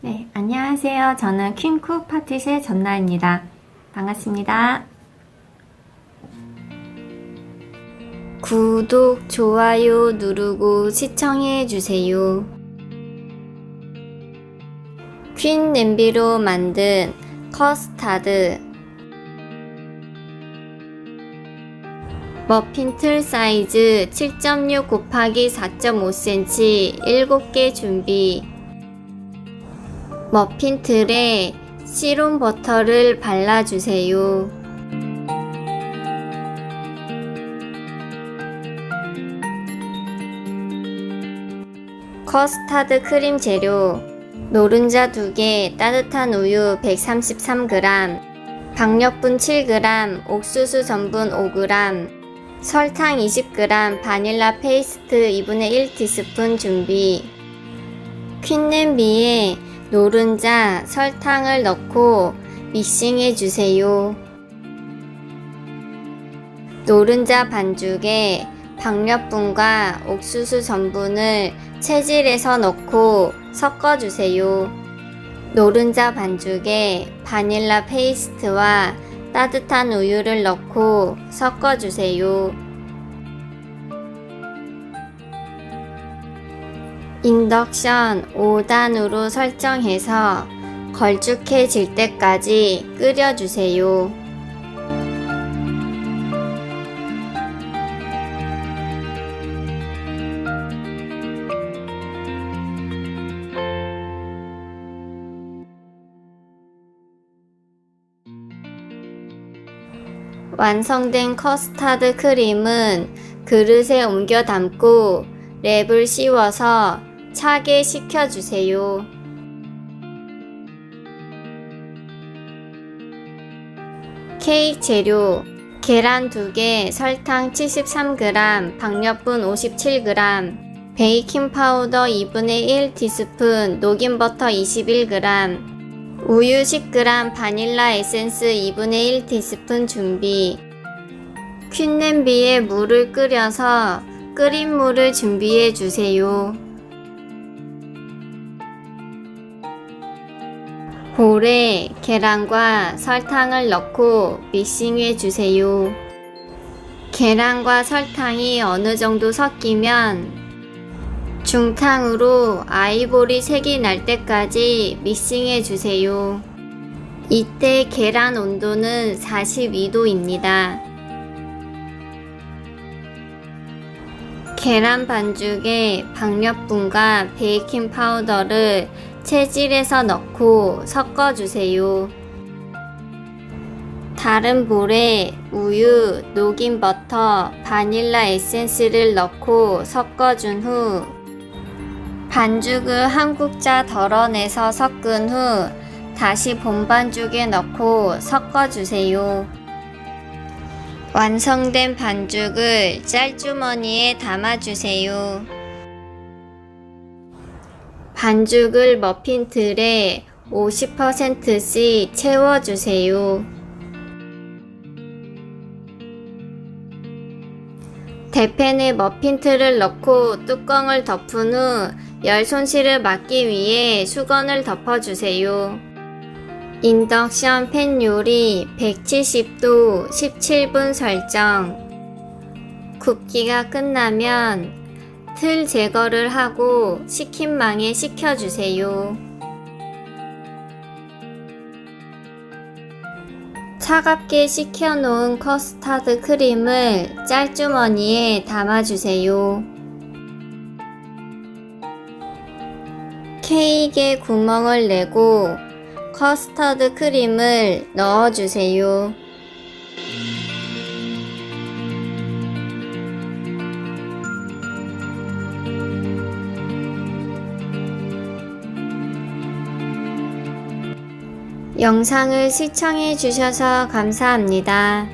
네, 안녕하세요. 저는 퀸쿡 파티쉐 전나입니다. 반갑습니다. 구독, 좋아요 누르고 시청해주세요. 퀸 냄비로 만든 커스타드 머핀 틀 사이즈 7.6 곱하기 4.5cm 7개 준비 머핀 틀에 시론 버터를 발라주세요. 커스타드 크림 재료 노른자 2개, 따뜻한 우유 133g, 박력분 7g, 옥수수 전분 5g, 설탕 20g, 바닐라 페이스트 2분의 1 티스푼 준비. 퀸 냄비에 노른자, 설탕을 넣고 믹싱해 주세요. 노른자 반죽에 박력분과 옥수수 전분을 체질해서 넣고 섞어 주세요. 노른자 반죽에 바닐라 페이스트와 따뜻한 우유를 넣고 섞어 주세요. 인덕션 5단으로 설정해서 걸쭉해질 때까지 끓여주세요. 완성된 커스타드 크림은 그릇에 옮겨 담고 랩을 씌워서 차게 식혀주세요. 케이크 재료 계란 2개, 설탕 73g, 박력분 57g, 베이킹 파우더 2분의 1 티스푼, 녹인 버터 21g, 우유 10g, 바닐라 에센스 2분의 1 티스푼 준비. 퀸 냄비에 물을 끓여서 끓인 물을 준비해 주세요. 볼에 계란과 설탕을 넣고 믹싱해 주세요. 계란과 설탕이 어느 정도 섞이면 중탕으로 아이보리 색이 날 때까지 믹싱해 주세요. 이때 계란 온도는 42도입니다. 계란 반죽에 박력분과 베이킹 파우더를 체질해서 넣고 섞어주세요. 다른 볼에 우유, 녹인 버터, 바닐라 에센스를 넣고 섞어준 후 반죽을 한 국자 덜어내서 섞은 후 다시 본반죽에 넣고 섞어주세요. 완성된 반죽을 짤주머니에 담아주세요. 반죽을 머핀 틀에 50%씩 채워주세요. 대팬에 머핀 틀을 넣고 뚜껑을 덮은 후 열 손실을 막기 위해 수건을 덮어주세요. 인덕션 팬 요리 170도 17분 설정. 굽기가 끝나면 틀 제거를 하고 식힌망에 식혀주세요. 차갑게 식혀놓은 커스타드 크림을 짤주머니에 담아주세요. 케이크에 구멍을 내고 커스터드 크림을 넣어주세요. 영상을 시청해 주셔서 감사합니다.